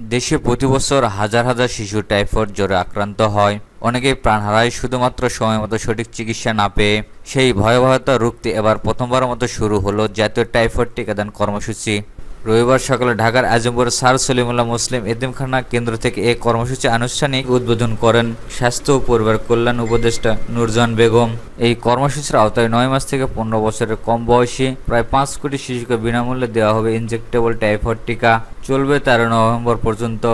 দেশে প্রতি বছর হাজার হাজার শিশু টাইফয়েড জ্বরে আক্রান্ত হয়। অনেকেই প্রাণ হারায় শুধুমাত্র সময় মতো সঠিক চিকিৎসা না পেয়ে। সেই ভয়াবহতা রুখতে এবার প্রথমবার মতো শুরু হলো জাতীয় টাইফয়েড টিকাদান কর্মসূচি। রবিবার সকালে ঢাকার আজমপুর স্যার সলিমুল্লাহ মুসলিম এতিমখানা কেন্দ্র থেকে এই কর্মসূচি আনুষ্ঠানিক উদ্বোধন করেন স্বাস্থ্য ও পরিবার কল্যাণ উপদেষ্টা নূরজাহান বেগম। এই কর্মসূচির আওতায় নয় মাস থেকে পনেরো বছরের কম বয়সী প্রায় পাঁচ কোটি শিশুকে বিনামূল্যে দেওয়া হবে ইনজেক্টেবল টাইফয়েড টিকা। চলবে তেরো নভেম্বর পর্যন্ত।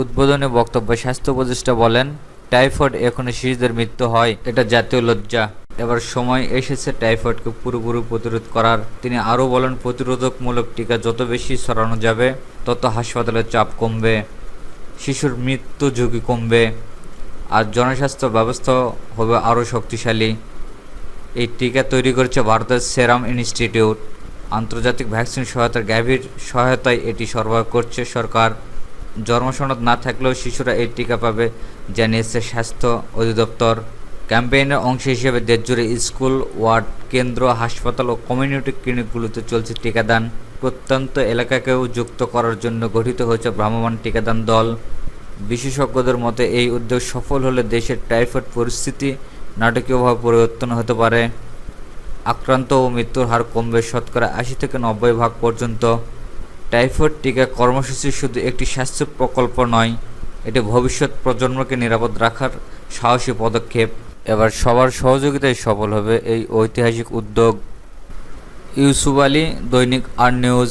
উদ্বোধনী বক্তব্যে স্বাস্থ্য উপদেষ্টা বলেন টাইফয়েড এখনও শিশুদের মৃত্যু হয়, এটা জাতীয় লজ্জা। এবার সময় এসেছে টাইফয়েডকে পুরোপুরি প্রতিরোধ করার। তিনি আরও বলেন, প্রতিরোধকমূলক টিকা যত বেশি ছড়ানো যাবে, তত হাসপাতালের চাপ কমবে, শিশুর মৃত্যু ঝুঁকি কমবে, আর জনস্বাস্থ্য ব্যবস্থা হবে আরও শক্তিশালী। এই টিকা তৈরি করেছে ভারতের সেরাম ইনস্টিটিউট। আন্তর্জাতিক ভ্যাকসিন সহায়তার গ্যাভির সহায়তায় এটি সরবরাহ করছে সরকার। জন্মসনদ না থাকলেও শিশুরা এই টিকা পাবে জানিয়েছে স্বাস্থ্য অধিদপ্তর। ক্যাম্পেইনের অংশ হিসেবে দেশজুড়ে স্কুল, ওয়ার্ড, কেন্দ্র, হাসপাতাল ও কমিউনিটি ক্লিনিকগুলোতে চলছে টিকাদান। প্রত্যন্ত এলাকাকেও যুক্ত করার জন্য গঠিত হয়েছে ভ্রাম্যমাণ টিকাদান দল। বিশেষজ্ঞদের মতে, এই উদ্যোগ সফল হলে দেশের টাইফয়েড পরিস্থিতি নাটকীয়ভাবে পরিবর্তন হতে পারে। আক্রান্ত ও মৃত্যুর হার কমবে শতকরা আশি থেকে নব্বই ভাগ পর্যন্ত। টাইফয়েড টিকা কর্মসূচি শুধু একটি স্বাস্থ্য প্রকল্প নয়, এটি ভবিষ্যৎ প্রজন্মকে নিরাপদ রাখার সাহসী পদক্ষেপ। এবার সবার সহযোগিতায় সফল হবে এই ঐতিহাসিক উদ্যোগ। ইউসুফ আলী, দৈনিক আর নিউজ